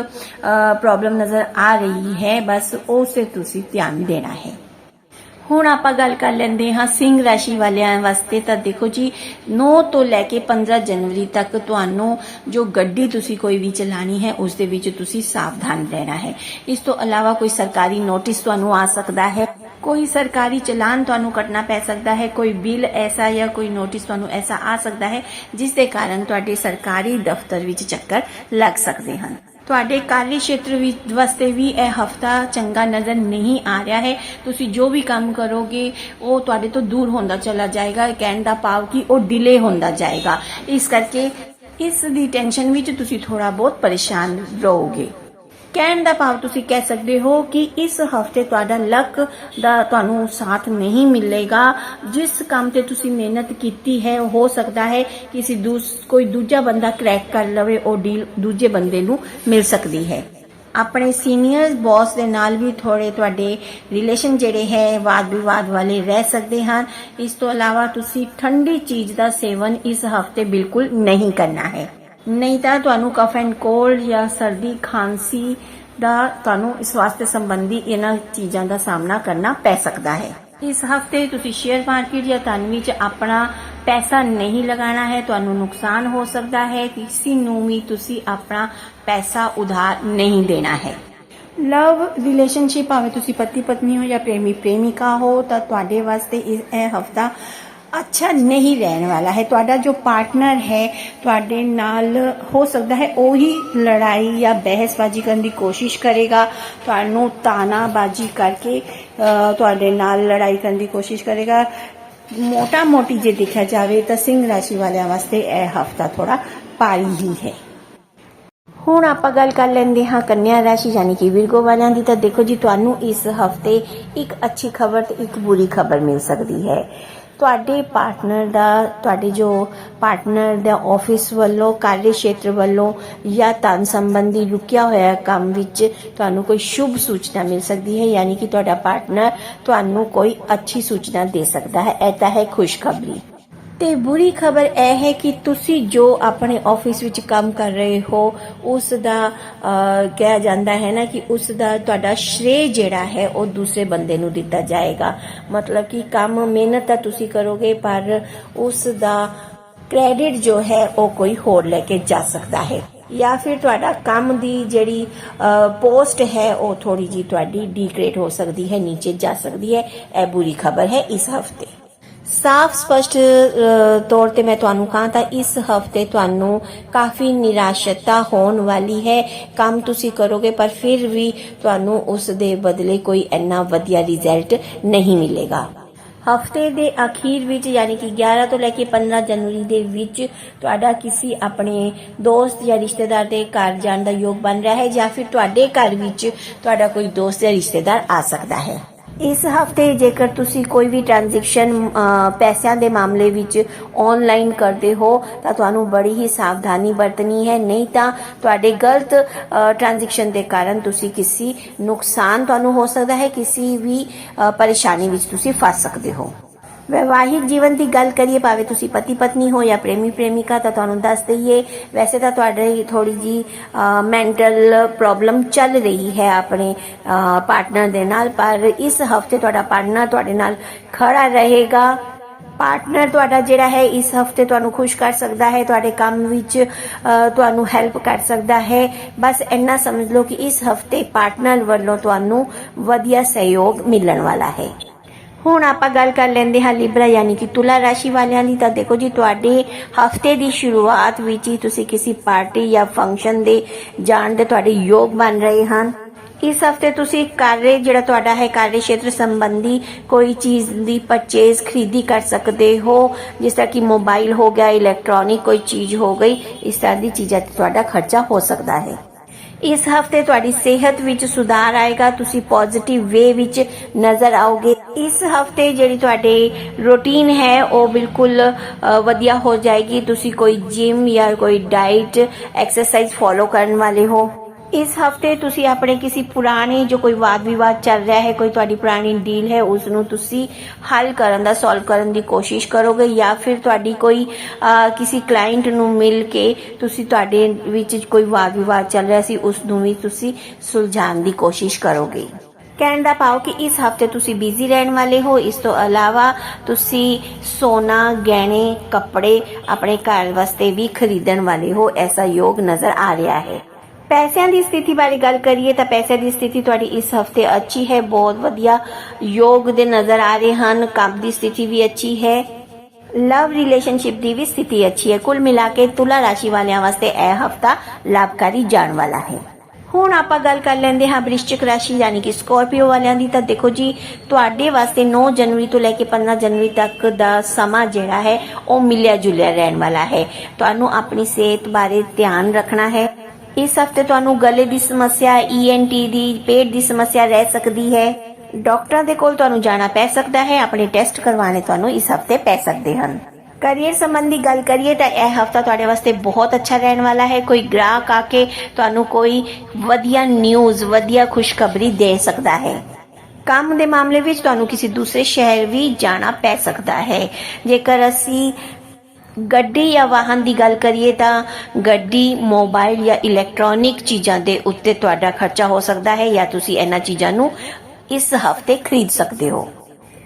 ਪ੍ਰੋਬਲਮ ਨਜ਼ਰ ਆ ਰਹੀ ਹੈ, ਬਸ ਉਸ ਤੇ ਤੁਸੀਂ ਧਿਆਨ ਦੇਣਾ ਹੈ। ਹੁਣ ਆਪਾਂ ਗੱਲ ਕਰ ਲੈਂਦੇ ਹਾਂ ਸਿੰਘ ਰਾਸ਼ੀ ਵਾਲਿਆਂ ਵਾਸਤੇ। ਤਾਂ ਦੇਖੋ ਜੀ 9 ਤੋਂ ਲੈ ਕੇ 15 ਜਨਵਰੀ ਤੱਕ ਤੁਹਾਨੂੰ ਜੋ ਗੱਡੀ ਤੁਸੀਂ ਕੋਈ ਵੀ ਚਲਾਣੀ ਹੈ, ਉਸ ਦੇ ਵਿੱਚ ਤੁਸੀਂ ਸਾਵਧਾਨ ਰਹਿਣਾ ਹੈ। ਇਸ ਤੋਂ ਇਲਾਵਾ ਕੋਈ ਸਰਕਾਰੀ ਨੋਟਿਸ ਤੁਹਾਨੂੰ ਆ ਸਕਦਾ ਹੈ। ਕੋਈ ਸਰਕਾਰੀ ਚਲਾਨ ਤੁਹਾਨੂੰ ਕੱਟਣਾ ਪੈ ਸਕਦਾ ਹੈ। ਕੋਈ ਬਿੱਲ ਐਸਾ ਜਾਂ ਕੋਈ ਨੋਟਿਸ ਤੁਹਾਨੂੰ ਐਸਾ ਆ ਸਕਦਾ ਹੈ, ਜਿਸ ਦੇ ਕਾਰਨ ਤੁਹਾਡੇ ਸਰਕਾਰੀ ਦਫ਼ਤਰ ਵਿੱਚ ਚੱਕਰ ਲੱਗ ਸਕਦੇ ਹਨ। ਤੁਹਾਡੇ ਕਾਰਜ ਖੇਤਰ ਵਿੱਚ ਵਾਸਤੇ ਵੀ ਇਹ ਹਫਤਾ ਚੰਗਾ ਨਜ਼ਰ ਨਹੀਂ ਆ ਰਿਹਾ ਹੈ। ਤੁਸੀਂ ਜੋ ਵੀ ਕੰਮ ਕਰੋਗੇ, ਉਹ ਤੁਹਾਡੇ ਤੋਂ ਦੂਰ ਹੁੰਦਾ ਚਲਾ ਜਾਏਗਾ। ਕਹਿਣ ਦਾ ਭਾਵ ਕਿ ਉਹ ਡਿਲੇ ਹੁੰਦਾ ਜਾਏਗਾ। ਇਸ ਕਰਕੇ ਇਸ ਦੀ ਟੈਨਸ਼ਨ ਵਿੱਚ ਤੁਸੀਂ ਥੋੜਾ ਬਹੁਤ ਪਰੇਸ਼ਾਨ ਰਹੋਗੇ। ਕਹਿਣ ਦਾ ਭਾਵ ਤੁਸੀਂ ਕਹਿ ਸਕਦੇ ਹੋ ਕਿ ਇਸ ਹਫ਼ਤੇ ਤੁਹਾਡਾ ਲੱਕ ਦਾ ਤੁਹਾਨੂੰ ਸਾਥ ਨਹੀਂ ਮਿਲੇਗਾ। ਜਿਸ ਕੰਮ ਤੇ ਤੁਸੀਂ ਮਿਹਨਤ ਕੀਤੀ ਹੈ ਹੋ ਸਕਦਾ ਹੈ ਕਿਸੇ ਦੂਸ, ਕੋਈ ਦੂਜਾ ਬੰਦਾ ਕ੍ਰੈਕ ਕਰ ਲਵੇ, ਉਹ ਡੀਲ ਦੂਜੇ ਬੰਦੇ ਨੂੰ ਮਿਲ ਸਕਦੀ ਹੈ। ਆਪਣੇ ਸੀਨੀਅਰ ਬੌਸ ਦੇ ਨਾਲ ਵੀ ਥੋੜੇ ਤੁਹਾਡੇ ਰਿਲੇਸ਼ਨ ਜਿਹੜੇ ਹੈ ਵਾਦ ਵਿਵਾਦ ਵਾਲੇ ਰਹਿ ਸਕਦੇ ਹਨ। ਇਸ ਤੋਂ ਇਲਾਵਾ ਤੁਸੀਂ ਠੰਡੀ ਚੀਜ਼ ਦਾ ਸੇਵਨ ਇਸ ਹਫ਼ਤੇ ਬਿਲਕੁਲ ਨਹੀਂ ਕਰਨਾ ਹੈ। ਨਹੀਂ ਤਾਂ ਤੁਹਾਨੂੰ ਕਫ ਐਂਡ ਕੋਲਡ ਜਾਂ ਸਰਦੀ, ਖਾਂਸੀ ਦਾ ਤੁਹਾਨੂੰ ਸਵਾਸਥ ਸੰਬੰਧੀ ਇਹਨਾਂ ਚੀਜ਼ਾਂ ਦਾ ਸਾਹਮਣਾ ਕਰਨਾ ਪੈ ਸਕਦਾ ਹੈ। ਇਸ ਹਫ਼ਤੇ ਤੁਸੀਂ ਸ਼ੇਅਰ ਮਾਰਕੀਟ ਜਾਂ ਧਨ ਵਿੱਚ ਆਪਣਾ ਪੈਸਾ ਨਹੀਂ ਲਗਾਉਣਾ ਹੈ, ਤੁਹਾਨੂੰ ਨੁਕਸਾਨ ਹੋ ਸਕਦਾ ਹੈ, ਕਿਸੇ ਨੂੰ ਵੀ ਤੁਸੀਂ ਆਪਣਾ ਪੈਸਾ ਉਧਾਰ ਨਹੀਂ ਦੇਣਾ ਹੈ। ਲਵ ਰਿਲੇਸ਼ਨਸ਼ਿਪ, ਭਾਵੇਂ ਤੁਸੀਂ ਪਤੀ ਪਤਨੀ ਹੋ ਜਾਂ ਪ੍ਰੇਮੀ ਪ੍ਰੇਮਿਕਾ ਹੋ, ਤਾਂ ਤੁਹਾਡੇ ਵਾਸਤੇ ਇਹ ਹਫਤਾ ਅੱਛਾ ਨਹੀਂ ਰਹਿਣ ਵਾਲਾ ਹੈ। ਤੁਹਾਡਾ ਜੋ ਪਾਰਟਨਰ ਹੈ, ਤੁਹਾਡੇ ਨਾਲ ਹੋ ਸਕਦਾ ਹੈ ਉਹੀ ਲੜਾਈ ਜਾਂ ਬਹਿਸਬਾਜ਼ੀ ਕਰਨ ਦੀ ਕੋਸ਼ਿਸ਼ ਕਰੇਗਾ। ਤੁਹਾਨੂੰ ਤਾਨਾਬਾਜ਼ੀ ਕਰਕੇ ਤੁਹਾਡੇ ਨਾਲ ਲੜਾਈ ਕਰਨ ਦੀ ਕੋਸ਼ਿਸ਼ ਕਰੇਗਾ। ਮੋਟਾ ਮੋਟੀ ਜੇ ਦੇਖਿਆ ਜਾਵੇ ਤਾਂ ਸਿੰਘ ਰਾਸ਼ੀ ਵਾਲਿਆਂ ਵਾਸਤੇ ਇਹ ਹਫਤਾ ਥੋੜਾ ਭਾਰੀ ਹੀ ਹੈ। ਹੁਣ ਆਪਾਂ ਗੱਲ ਕਰ ਲੈਂਦੇ ਹਾਂ ਕੰਨਿਆ ਰਾਸ਼ੀ, ਯਾਨੀ ਕਿ ਵਿਰਗੋ ਵਾਲਿਆਂ ਦੀ। ਤਾਂ ਦੇਖੋ ਜੀ, ਤੁਹਾਨੂੰ ਇਸ ਹਫ਼ਤੇ ਇੱਕ ਅੱਛੀ ਖਬਰ ਤੇ ਇੱਕ ਬੁਰੀ ਖਬਰ ਮਿਲ ਸਕਦੀ ਹੈ। ਤੁਹਾਡੇ ਪਾਰਟਨਰ ਦਾ, ਤੁਹਾਡੇ ਜੋ ਪਾਰਟਨਰ ਦਾ ਆਫਿਸ ਵੱਲੋਂ, ਕਾਰਜ ਖੇਤਰ ਵੱਲੋਂ ਜਾਂ ਧਨ ਸੰਬੰਧੀ ਰੁਕਿਆ ਹੋਇਆ ਕੰਮ ਵਿੱਚ ਤੁਹਾਨੂੰ ਕੋਈ ਸ਼ੁਭ ਸੂਚਨਾ ਮਿਲ ਸਕਦੀ ਹੈ, ਯਾਨੀ ਕਿ ਤੁਹਾਡਾ ਪਾਰਟਨਰ ਤੁਹਾਨੂੰ ਕੋਈ ਅੱਛੀ ਸੂਚਨਾ ਦੇ ਸਕਦਾ ਹੈ। ਇਹ ਤਾਂ ਹੈ ਖੁਸ਼ਖਬਰੀ। ਤੇ ਬੁਰੀ ਖਬਰ ਇਹ ਹੈ ਕਿ ਤੁਸੀਂ ਜੋ ਆਪਣੇ ਆਫਿਸ ਵਿੱਚ ਕੰਮ ਕਰ ਰਹੇ ਹੋ ਉਸ ਦਾ ਕਿਹਾ ਜਾਂਦਾ ਹੈ ਨਾ ਕਿ ਉਸ ਦਾ ਤੁਹਾਡਾ ਸ਼੍ਰੇ ਜਿਹੜਾ ਹੈ, ਉਹ ਦੂਸਰੇ ਬੰਦੇ ਨੂੰ ਦਿੱਤਾ ਜਾਏਗਾ। ਮਤਲਬ ਕਿ ਕੰਮ, ਮਿਹਨਤ ਤਾਂ ਤੁਸੀਂ ਕਰੋਗੇ, ਪਰ ਉਸ ਦਾ ਕ੍ਰੈਡਿਟ ਜੋ ਹੈ, ਉਹ ਕੋਈ ਹੋਰ ਲੈ ਕੇ ਜਾ ਸਕਦਾ ਹੈ। ਜਾਂ ਫਿਰ ਤੁਹਾਡਾ ਕੰਮ ਦੀ ਜਿਹੜੀ ਪੋਸਟ ਹੈ, ਉਹ ਥੋੜੀ ਜੀ ਤੁਹਾਡੀ ਡੀਗ੍ਰੇਡ ਹੋ ਸਕਦੀ ਹੈ, ਨੀਚੇ ਜਾ ਸਕਦੀ ਹੈ। ਇਹ ਬੁਰੀ ਖਬਰ ਹੈ ਇਸ ਹਫ਼ਤੇ। ਸਾਫ਼, ਸਪਸ਼ਟ ਤੌਰ ਤੇ ਮੈਂ ਤੁਹਾਨੂੰ ਕਹਾਂ ਤਾਂ ਇਸ ਹਫ਼ਤੇ ਤੁਹਾਨੂੰ ਕਾਫੀ ਨਿਰਾਸ਼ਤਾ ਹੋਣ ਵਾਲੀ ਹੈ। ਕੰਮ ਤੁਸੀਂ ਕਰੋਗੇ ਪਰ ਫਿਰ ਵੀ ਤੁਹਾਨੂੰ ਉਸ ਦੇ ਬਦਲੇ ਕੋਈ ਇੰਨਾ ਵਧੀਆ ਰਿਜ਼ਲਟ ਨਹੀਂ ਮਿਲੇਗਾ। ਹਫ਼ਤੇ ਦੇ ਅਖੀਰ ਵਿੱਚ ਯਾਨੀ ਕਿ 11 ਤੋਂ ਲੈ ਕੇ 15 ਜਨਵਰੀ ਦੇ ਵਿੱਚ ਤੁਹਾਡਾ ਕਿਸੇ ਆਪਣੇ ਦੋਸਤ ਜਾਂ ਰਿਸ਼ਤੇਦਾਰ ਦੇ ਘਰ ਜਾਣ ਦਾ ਯੋਗ ਬਣ ਰਿਹਾ ਹੈ ਜਾਂ ਫਿਰ ਤੁਹਾਡੇ ਘਰ ਵਿੱਚ ਤੁਹਾਡਾ ਕੋਈ ਦੋਸਤ ਜਾਂ ਰਿਸ਼ਤੇਦਾਰ ਆ ਸਕਦਾ ਹੈ। ਇਸ ਹਫ਼ਤੇ ਜੇਕਰ ਤੁਸੀਂ ਕੋਈ ਵੀ ਟ੍ਰਾਂਜੈਕਸ਼ਨ ਪੈਸਿਆਂ ਦੇ ਮਾਮਲੇ ਵਿੱਚ ਆਨਲਾਈਨ ਕਰਦੇ ਹੋ, ਤਾਂ ਤੁਹਾਨੂੰ ਬੜੀ ਹੀ ਸਾਵਧਾਨੀ ਵਰਤਣੀ ਹੈ। ਨਹੀਂ ਤਾਂ ਤੁਹਾਡੇ ਗਲਤ ਟ੍ਰਾਂਜੈਕਸ਼ਨ ਦੇ ਕਾਰਨ ਤੁਸੀਂ ਕਿਸੇ ਨੁਕਸਾਨ ਤੁਹਾਨੂੰ ਹੋ ਸਕਦਾ ਹੈ, ਕਿਸੇ ਵੀ ਪਰੇਸ਼ਾਨੀ ਵਿੱਚ ਤੁਸੀਂ ਫਸ ਸਕਦੇ ਹੋ। ਵਿਵਾਹਿਕ ਜੀਵਨ ਦੀ ਗੱਲ ਕਰੀਏ ਭਾਵੇਂ ਤੁਸੀਂ ਪਤੀ ਪਤਨੀ ਹੋ ਜਾਂ ਪ੍ਰੇਮੀ ਪ੍ਰੇਮਿਕਾ ਤਾਂ ਤੁਹਾਨੂੰ ਦੱਸ ਦਈਏ ਵੈਸੇ ਤਾਂ ਤੁਹਾਡੇ ਥੋੜੀ ਜੀ ਮੈਂਟਲ ਪ੍ਰੋਬਲਮ ਚੱਲ ਰਹੀ ਹੈ ਆਪਣੇ ਪਾਰਟਨਰ ਦੇ ਨਾਲ ਪਰ ਇਸ ਹਫ਼ਤੇ ਤੁਹਾਡਾ ਪਾਰਟਨਰ ਤੁਹਾਡੇ ਨਾਲ ਖੜਾ ਰਹੇਗਾ ਪਾਰਟਨਰ ਤੁਹਾਡਾ ਜਿਹੜਾ ਹੈ ਇਸ ਹਫ਼ਤੇ ਤੁਹਾਨੂੰ ਖੁਸ਼ ਕਰ ਸਕਦਾ ਹੈ ਤੁਹਾਡੇ ਕੰਮ ਵਿੱਚ ਤੁਹਾਨੂੰ ਹੈਲਪ ਕਰ ਸਕਦਾ ਹੈ ਬਸ ਇੰਨਾ ਸਮਝ ਲਓ ਕਿ ਇਸ ਹਫ਼ਤੇ ਪਾਰਟਨਰ ਵੱਲੋਂ ਤੁਹਾਨੂੰ ਵਧੀਆ ਸਹਿਯੋਗ ਮਿਲਣ ਵਾਲਾ ਹੈ ਹੁਣ ਆਪਾਂ ਗੱਲ ਕਰ ਲੈਂਦੇ ਹਾਂ ਲਿਬਰਾ, ਯਾਨੀ ਕਿ ਤੁਲਾ ਰਾਸ਼ੀ ਵਾਲਿਆਂ ਦੀ। ਤਾਂ ਦੇਖੋ ਜੀ, ਤੁਹਾਡੇ ਹਫ਼ਤੇ ਦੀ ਸ਼ੁਰੂਆਤ ਵਿੱਚ ਹੀ ਤੁਸੀਂ ਕਿਸੇ ਪਾਰਟੀ ਜਾਂ ਫੰਕਸ਼ਨ ਦੇ ਜਾਣ ਦੇ ਤੁਹਾਡੇ ਯੋਗ ਬਣ ਰਹੇ ਹਨ। ਇਸ ਹਫ਼ਤੇ ਤੁਸੀਂ ਕਾਰਜ ਜਿਹੜਾ ਤੁਹਾਡਾ ਹੈ ਕਾਰਜ ਖੇਤਰ ਸੰਬੰਧੀ ਕੋਈ ਚੀਜ਼ ਦੀ ਪਰਚੇਜ਼ ਖਰੀਦੀ ਕਰ ਸਕਦੇ ਹੋ। ਜਿਸ ਤਰ੍ਹਾਂ ਕਿ ਮੋਬਾਈਲ ਹੋ ਗਿਆ ਇਲੈਕਟ੍ਰੋਨਿਕ ਕੋਈ ਚੀਜ਼ ਹੋ ਗਈ, ਇਸ ਤਰ੍ਹਾਂ ਦੀ ਚੀਜ਼ਾਂ ਤੇ ਤੁਹਾਡਾ ਖਰਚਾ ਹੋ ਸਕਦਾ ਹੈ। ਇਸ ਹਫ਼ਤੇ ਤੁਹਾਡੀ ਸਿਹਤ ਵਿੱਚ ਸੁਧਾਰ ਆਏਗਾ, ਤੁਸੀਂ ਪੋਜ਼ਿਟਿਵ ਵੇ ਵਿੱਚ ਨਜ਼ਰ ਆਓਗੇ। ਇਸ ਹਫ਼ਤੇ ਜਿਹੜੀ ਤੁਹਾਡੇ ਰੁਟੀਨ ਹੈ, ਉਹ ਬਿਲਕੁਲ ਵਧੀਆ ਹੋ ਜਾਏਗੀ। ਤੁਸੀਂ ਕੋਈ ਜਿਮ ਜਾਂ ਕੋਈ ਡਾਈਟ ਐਕਸਰਸਾਈਜ਼ ਫੋਲੋ ਕਰਨ ਵਾਲੇ ਹੋ। ਇਸ ਹਫ਼ਤੇ ਤੁਸੀਂ ਆਪਣੇ ਕਿਸੇ ਪੁਰਾਣੇ ਜੋ ਕੋਈ ਵਾਦ ਵਿਵਾਦ ਚੱਲ ਰਿਹਾ ਹੈ, ਕੋਈ ਤੁਹਾਡੀ ਪੁਰਾਣੀ ਡੀਲ ਹੈ ਉਸ ਨੂੰ ਤੁਸੀਂ ਹੱਲ ਕਰਨ ਦਾ ਸੋਲਵ ਕਰਨ ਦੀ ਕੋਸ਼ਿਸ਼ ਕਰੋਗੇ ਜਾਂ ਫਿਰ ਤੁਹਾਡੀ ਕੋਈ ਕਿਸੇ ਕਲਾਇੰਟ ਨੂੰ ਮਿਲ ਕੇ ਤੁਸੀਂ ਤੁਹਾਡੇ ਵਿੱਚ ਕੋਈ ਵਾਦ ਵਿਵਾਦ ਚੱਲ ਰਿਹਾ ਸੀ ਉਸ ਨੂੰ ਵੀ ਤੁਸੀਂ ਸੁਲਝਾਉਣ ਦੀ ਕੋਸ਼ਿਸ਼ ਕਰੋਗੇ। ਕਹਿਣ ਦਾ ਪਾਓ ਕਿ ਇਸ ਹਫ਼ਤੇ ਤੁਸੀਂ ਬਿਜ਼ੀ ਰਹਿਣ ਵਾਲੇ ਹੋ। ਇਸ ਤੋਂ ਇਲਾਵਾ ਤੁਸੀਂ ਸੋਨਾ, ਗਹਿਣੇ, ਕੱਪੜੇ ਆਪਣੇ ਘਰ ਵਾਸਤੇ ਵੀ ਖਰੀਦਣ ਵਾਲੇ ਹੋ, ਐਸਾ ਯੋਗ ਨਜ਼ਰ ਆ ਰਿਹਾ ਹੈ। ਪੈਸਿਆਂ ਦੀ ਸਥਿਤੀ ਬਾਰੇ ਗੱਲ ਕਰੀਏ ਤਾਂ ਪੈਸੇ ਦੀ ਸਥਿਤੀ ਤੁਹਾਡੀ ਇਸ ਹਫ਼ਤੇ ਅੱਛੀ ਹੈ, ਬਹੁਤ ਵਧੀਆ ਯੋਗ ਦੇ ਨਜ਼ਰ ਆ ਰਹੇ ਹਨ, ਕੰਮ ਦੀ ਸਥਿਤੀ ਵੀ ਅੱਛੀ ਹੈ, ਲਵ ਰਿਲੇਸ਼ਨਸ਼ਿਪ ਦੀ ਵੀ ਸਥਿਤੀ ਅੱਛੀ ਹੈ। ਕੁੱਲ ਮਿਲਾ ਕੇ ਤੁਲਾ ਰਾਸ਼ੀ ਵਾਲਿਆਂ ਵਾਸਤੇ ਇਹ ਹਫਤਾ ਲਾਭਕਾਰੀ ਜਾਣ ਵਾਲਾ ਹੈ। ਹੁਣ ਆਪਾਂ ਗੱਲ ਕਰ ਲੈਂਦੇ ਹਾਂ ਵ੍ਰਿਸ਼ਚਿਕ ਰਾਸ਼ੀ ਯਾਨੀ ਕਿ ਸਕੋਰਪੀਓ ਵਾਲਿਆਂ ਦੀ। ਤਾਂ ਦੇਖੋ ਜੀ, ਤੁਹਾਡੇ ਵਾਸਤੇ 9 ਜਨਵਰੀ ਤੋਂ ਲੈ ਕੇ 15 ਜਨਵਰੀ ਤੱਕ ਦਾ ਸਮਾਂ ਜਿਹੜਾ ਹੈ, ਉਹ ਮਿਲਿਆ ਜੁਲਿਆ ਰਹਿਣ ਵਾਲਾ ਹੈ। ਤੁਹਾਨੂੰ ਆਪਣੀ ਸਿਹਤ ਬਾਰੇ ਧਿਆਨ ਰੱਖਣਾ ਹੈ। ਇਸ ਹਫ਼ਤੇ ਤੁਹਾਨੂੰ ਗਲੇ ਦੀ ਸਮੱਸਿਆ ਈਐਨਟੀ ਦੀ, ਪੇਟ ਦੀ ਸਮੱਸਿਆ ਰਹਿ ਸਕਦੀ ਹੈ। ਡਾਕਟਰਾਂ ਦੇ ਕੋਲ ਤੁਹਾਨੂੰ ਜਾਣਾ ਪੈ ਸਕਦਾ ਹੈ, ਆਪਣੇ ਟੈਸਟ ਕਰਵਾਉਣੇ ਤੁਹਾਨੂੰ ਇਸ ਹਫ਼ਤੇ ਪੈ ਸਕਦੇ ਹਨ। ਕਰੀਅਰ ਸੰਬੰਧੀ ਗੱਲ ਕਰੀਏ ਤਾਂ ਇਹ ਹਫਤਾ ਤੁਹਾਡੇ ਵਾਸਤੇ ਬਹੁਤ ਅੱਛਾ ਰਹਿਣ ਵਾਲਾ ਹੈ। ਕੋਈ ਗ੍ਰਾਹਕ ਆ ਕੇ ਤੁਹਾਨੂੰ ਕੋਈ ਵਧੀਆ ਨਿਊਜ਼ ਵਧੀਆ ਖੁਸ਼ਖਬਰੀ ਦੇ ਸਕਦਾ ਹੈ। ਕੰਮ ਦੇ ਮਾਮਲੇ ਵਿੱਚ ਤੁਹਾਨੂੰ ਕਿਸੇ ਦੂਸਰੇ ਸ਼ਹਿਰ ਵੀ ਜਾਣਾ ਪੈ ਸਕਦਾ ਹੈ। ਜੇਕਰ ਅਸੀਂ ਗੱਡੀ ਜਾਂ ਵਾਹਨ ਦੀ ਗੱਲ ਕਰੀਏ ਤਾਂ ਗੱਡੀ, ਮੋਬਾਈਲ ਜਾਂ ਇਲੈਕਟ੍ਰੋਨਿਕ ਚੀਜ਼ਾਂ ਦੇ ਉੱਤੇ ਤੁਹਾਡਾ ਖਰਚਾ ਹੋ ਸਕਦਾ ਹੈ ਜਾਂ ਤੁਸੀਂ ਇਹਨਾਂ ਚੀਜ਼ਾਂ ਨੂੰ ਇਸ ਹਫ਼ਤੇ ਖਰੀਦ ਸਕਦੇ ਹੋ।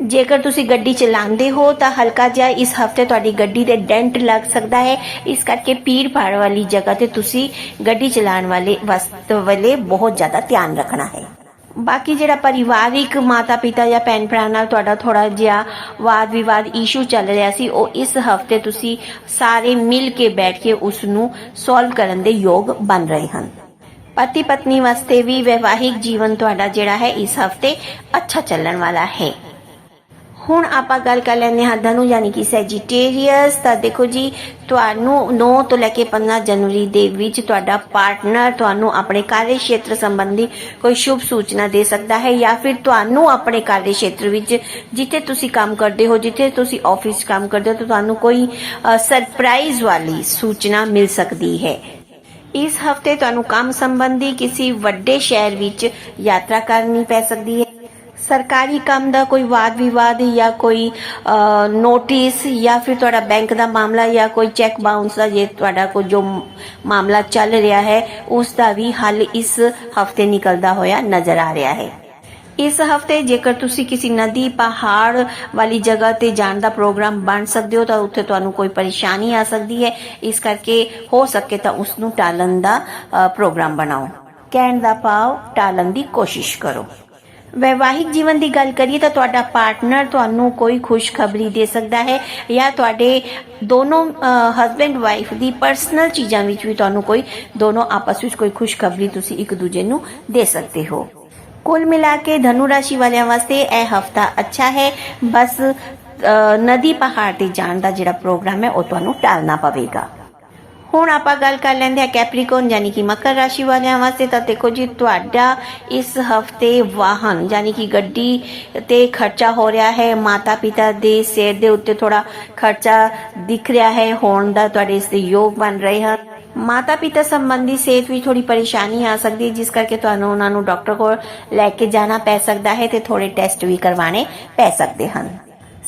ਜੇਕਰ ਤੁਸੀਂ ਗੱਡੀ ਚਲਾਉਂਦੇ ਹੋ ਤਾਂ ਹਲਕਾ ਜਿਹਾ ਇਸ ਹਫ਼ਤੇ ਤੁਹਾਡੀ ਗੱਡੀ ਦੇ ਡੈਂਟ ਲੱਗ ਸਕਦਾ ਹੈ। ਇਸ ਕਰਕੇ ਪੀੜ ਭਾੜ ਵਾਲੀ ਜਗ੍ਹਾ ਤੇ ਤੁਸੀਂ ਗੱਡੀ ਚਲਾਉਣ ਵਾਲੇ ਵਸਤ ਵੇਲੇ ਬਹੁਤ ਜ਼ਿਆਦਾ ਧਿਆਨ ਰੱਖਣਾ ਹੈ। ਬਾਕੀ ਜਿਹੜਾ ਪਰਿਵਾਰਿਕ ਮਾਤਾ ਪਿਤਾ ਜਾਂ ਭੈਣ ਭਰਾ ਨਾਲ ਤੁਹਾਡਾ ਥੋੜਾ ਜਿਹਾ ਵਾਦ ਵਿਵਾਦ ਇਸ਼ੂ ਚੱਲ ਰਿਹਾ ਸੀ, ਉਹ ਇਸ ਹਫ਼ਤੇ ਤੁਸੀਂ ਸਾਰੇ ਮਿਲ ਕੇ ਬੈਠ ਕੇ ਉਸ ਨੂੰ ਸੋਲਵ ਕਰਨ ਦੇ ਯੋਗ ਬਣ ਰਹੇ ਹਨ। ਪਤੀ ਪਤਨੀ ਵਾਸਤੇ ਵੀ ਵਿਵਾਹਿਕ ਜੀਵਨ ਤੁਹਾਡਾ ਜਿਹੜਾ ਹੈ ਇਸ ਹਫ਼ਤੇ ਅੱਛਾ ਚੱਲਣ ਵਾਲਾ ਹੈ। ਹੁਣ ਆਪਾਂ ਗੱਲ ਕਰ ਲੈਂਦੇ ਹਾਂ ਧਨੂ ਯਾਨੀ ਕਿ ਸੈਜੀਟੇਰੀਅਸ ਤਾਂ ਦੇਖੋ ਜੀ, ਤੁਹਾਨੂੰ 9 ਤੋਂ ਲੈ ਕੇ 15 ਜਨਵਰੀ ਦੇ ਵਿੱਚ ਤੁਹਾਡਾ ਪਾਰਟਨਰ ਤੁਹਾਨੂੰ ਆਪਣੇ ਕਾਰਜ ਖੇਤਰ ਸੰਬੰਧੀ ਕੋਈ ਸ਼ੁਭ ਸੂਚਨਾ ਦੇ ਸਕਦਾ ਹੈ ਜਾਂ ਫਿਰ ਤੁਹਾਨੂੰ ਆਪਣੇ ਕਾਰਜ ਖੇਤਰ ਵਿੱਚ ਜਿੱਥੇ ਤੁਸੀਂ ਕੰਮ ਕਰਦੇ ਹੋ, ਜਿੱਥੇ ਤੁਸੀਂ ਆਫਿਸ ਕੰਮ ਕਰਦੇ ਹੋ ਤੁਹਾਨੂੰ ਕੋਈ ਸਰਪ੍ਰਾਈਜ਼ ਵਾਲੀ ਸੂਚਨਾ ਮਿਲ ਸਕਦੀ ਹੈ। ਇਸ ਹਫ਼ਤੇ ਤੁਹਾਨੂੰ ਕੰਮ ਸੰਬੰਧੀ ਕਿਸੇ ਵੱਡੇ ਸ਼ਹਿਰ ਵਿੱਚ ਯਾਤਰਾ ਕਰਨੀ ਪੈ ਸਕਦੀ ਹੈ। ਸਰਕਾਰੀ ਕੰਮ ਦਾ ਕੋਈ ਵਾਦ ਵਿਵਾਦ ਜਾਂ ਕੋਈ ਨੋਟਿਸ ਜਾਂ ਫਿਰ ਤੁਹਾਡਾ ਬੈਂਕ ਦਾ ਮਾਮਲਾ ਜਾਂ ਕੋਈ ਚੈੱਕ ਬਾਉਂਸ ਦਾ ਜੇ ਤੁਹਾਡਾ ਕੋਈ ਜੋ ਮਾਮਲਾ ਚੱਲ ਰਿਹਾ ਹੈ, ਉਸ ਦਾ ਵੀ ਹੱਲ ਇਸ ਹਫ਼ਤੇ ਨਿਕਲਦਾ ਹੋਇਆ ਨਜ਼ਰ ਆ ਰਿਹਾ ਹੈ। ਇਸ ਹਫ਼ਤੇ ਜੇਕਰ ਤੁਸੀਂ ਕਿਸੇ ਨਦੀ, ਪਹਾੜ ਵਾਲੀ ਜਗ੍ਹਾ ਤੇ ਜਾਣ ਦਾ ਪ੍ਰੋਗਰਾਮ ਬਣ ਸਕਦੇ ਹੋ, ਤਾਂ ਉੱਥੇ ਤੁਹਾਨੂੰ ਕੋਈ ਪਰੇਸ਼ਾਨੀ ਆ ਸਕਦੀ ਹੈ। ਇਸ ਕਰਕੇ ਹੋ ਸਕੇ ਤਾਂ ਉਸ ਨੂੰ ਟਾਲਣ ਦਾ ਪ੍ਰੋਗਰਾਮ ਬਣਾਓ। ਕਹਿਣ ਦਾ ਭਾਵ ਟਾਲਣ ਦੀ ਕੋਸ਼ਿਸ਼ ਕਰੋ। ਵੈਵਾਹਿਕ ਜੀਵਨ ਦੀ ਗੱਲ ਕਰੀਏ ਤਾਂ ਤੁਹਾਡਾ ਪਾਰਟਨਰ ਤੁਹਾਨੂੰ ਕੋਈ ਖੁਸ਼ਖਬਰੀ ਦੇ ਸਕਦਾ ਹੈ ਜਾਂ ਤੁਹਾਡੇ ਦੋਨੋਂ ਹਸਬੈਂਡ ਵਾਈਫ ਦੀ ਪਰਸਨਲ ਚੀਜ਼ਾਂ ਵਿੱਚ ਵੀ ਤੁਹਾਨੂੰ ਕੋਈ, ਦੋਨੋਂ ਆਪਸ ਵਿੱਚ ਕੋਈ ਖੁਸ਼ਖਬਰੀ ਤੁਸੀਂ ਇੱਕ ਦੂਜੇ ਨੂੰ ਦੇ ਸਕਦੇ ਹੋ। ਕੁੱਲ ਮਿਲਾ ਕੇ ਧਨੂ ਰਾਸ਼ੀ ਵਾਲਿਆਂ ਵਾਸਤੇ ਇਹ ਹਫਤਾ ਅੱਛਾ ਹੈ। ਬਸ ਨਦੀ ਪਹਾੜ ਤੇ ਜਾਣ ਦਾ ਜਿਹੜਾ ਪ੍ਰੋਗਰਾਮ ਹੈ ਉਹ ਤੁਹਾਨੂੰ ਟਾਲਣਾ ਪਵੇਗਾ। ਹੁਣ ਆਪਾਂ ਗੱਲ ਕਰ ਲੈਂਦੇ ਹਾਂ ਕੈਪਰੀਕੌਨ ਯਾਨੀ ਕਿ ਮਕਰ ਰਾਸ਼ੀ ਵਾਲਿਆਂ ਵਾਸਤੇ। ਤਾਂ ਦੇਖੋ ਜੀ, ਤੁਹਾਡਾ ਇਸ ਹਫ਼ਤੇ ਵਾਹਨ ਯਾਨੀ ਕਿ ਗੱਡੀ ਤੇ ਖਰਚਾ ਹੋ ਰਿਹਾ ਹੈ। ਮਾਤਾ ਪਿਤਾ ਦੇ ਸਿਰ ਦੇ ਉੱਤੇ ਥੋੜਾ ਖਰਚਾ ਦਿਖ ਰਿਹਾ ਹੈ। ਹੋਣ ਦਾ ਤੁਹਾਡੇ ਇਸ ਦੇ ਯੋਗ ਬਣ ਰਹੇ ਹਨ। ਮਾਤਾ ਪਿਤਾ ਸੰਬੰਧੀ ਸਿਹਤ ਵਿੱਚ ਥੋੜੀ ਪਰੇਸ਼ਾਨੀ ਆ ਸਕਦੀ ਹੈ, ਜਿਸ ਕਰਕੇ ਤੁਹਾਨੂੰ ਉਹਨਾਂ ਨੂੰ ਡਾਕਟਰ ਕੋਲ ਲੈ ਕੇ ਜਾਣਾ ਪੈ ਸਕਦਾ ਹੈ ਤੇ ਥੋੜੇ ਟੈਸਟ ਵੀ ਕਰਵਾਣੇ ਪੈ ਸਕਦੇ ਹਨ।